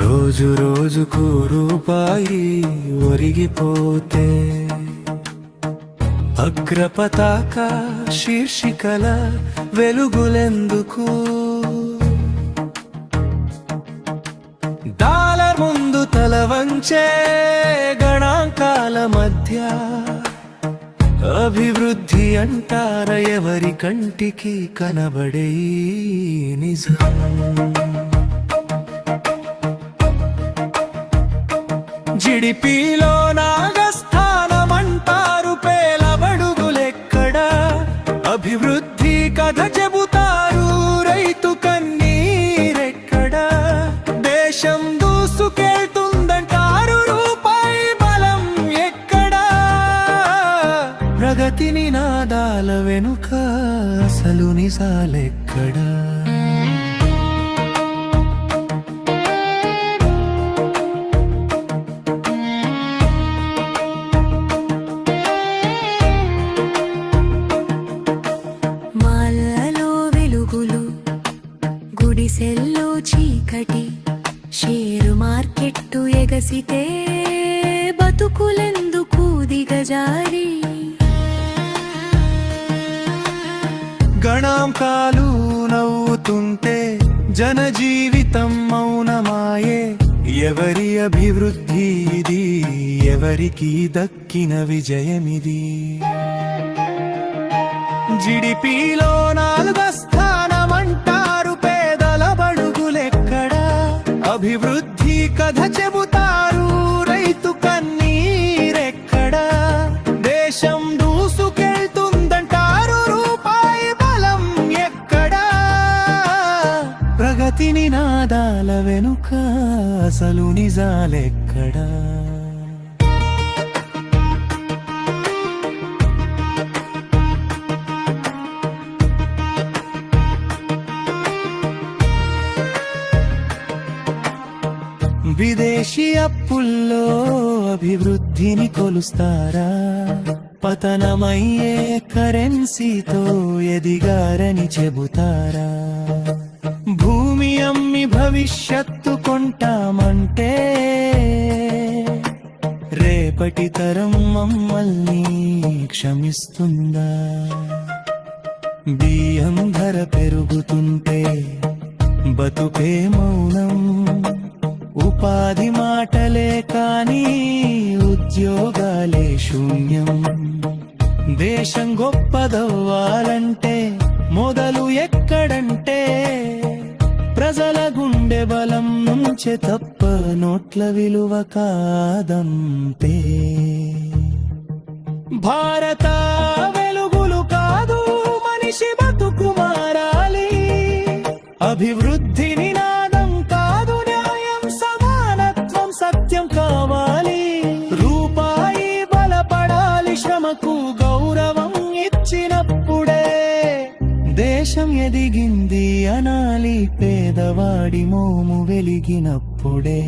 రోజు రోజుకు రూపాయి ఒరిగిపోతే అగ్రపతాక శీర్షికల వెలుగులెందుకు? డాలర్ ముందు తల వంచే గణాంకాల మధ్య అభివృద్ధి అంటార ఎవరి కంటికి కనబడే నిజం? జిడిపిలో అభివృద్ధి కథ చెబుతారు రైతు కన్నీరెక్కడ? దేశం దూసుకెళ్తుందంటారు రూపాయి బలం ఎక్కడ? ప్రగతిని నాదాల వెనుక అసలు నిజాలెక్కడా? సెల్లో చీకటి షేరు మార్కెట్టు ఎగసితే బతుకులెందుకు దిగజారి? గణాంకాలు నవ్వుతుంటే జనజీవితం మౌనమాయే. ఎవరి అభివృద్ధి ఇది? ఎవరికి దక్కిన విజయమిది? జిడిపిలో నాలుగో అభివృద్ధి కథ చెబుతారు రైతు కన్నీరెక్కడ? దేశం దూసుకెళ్తుందంటారు రూపాయి బలం ఎక్కడా? ప్రగతిని నాదాల వెనుక అసలు నిజాలెక్కడా? విదేశీ అప్పుల్లో అభివృద్ధిని కొలుస్తారా? పతనమయ్యే కరెన్సీతో ఎదిగారని చెబుతారా? భూమి అమ్మి భవిష్యత్తు కొంటామంటే రేపటి తరం మమ్మల్ని క్షమిస్తుందా? బియ్యం ధర పెరుగుతుంటే బతుకే మౌనం ఉపాధి మాటలే కాని ఉద్యోగాలే శూన్యం. దేశం గొప్పదవ్వాలంటే మొదలు ఎక్కడంటే ప్రజల గుండె బలం నుంచే తప్ప నోట్ల విలువ కాదంతే. భారత వెలుగులు కాదు మనిషి బతుకు మారాలి. అభివృద్ధి దేశం ఎదిగింది అనాలి పేదవాడి మోము వెలిగినప్పుడే.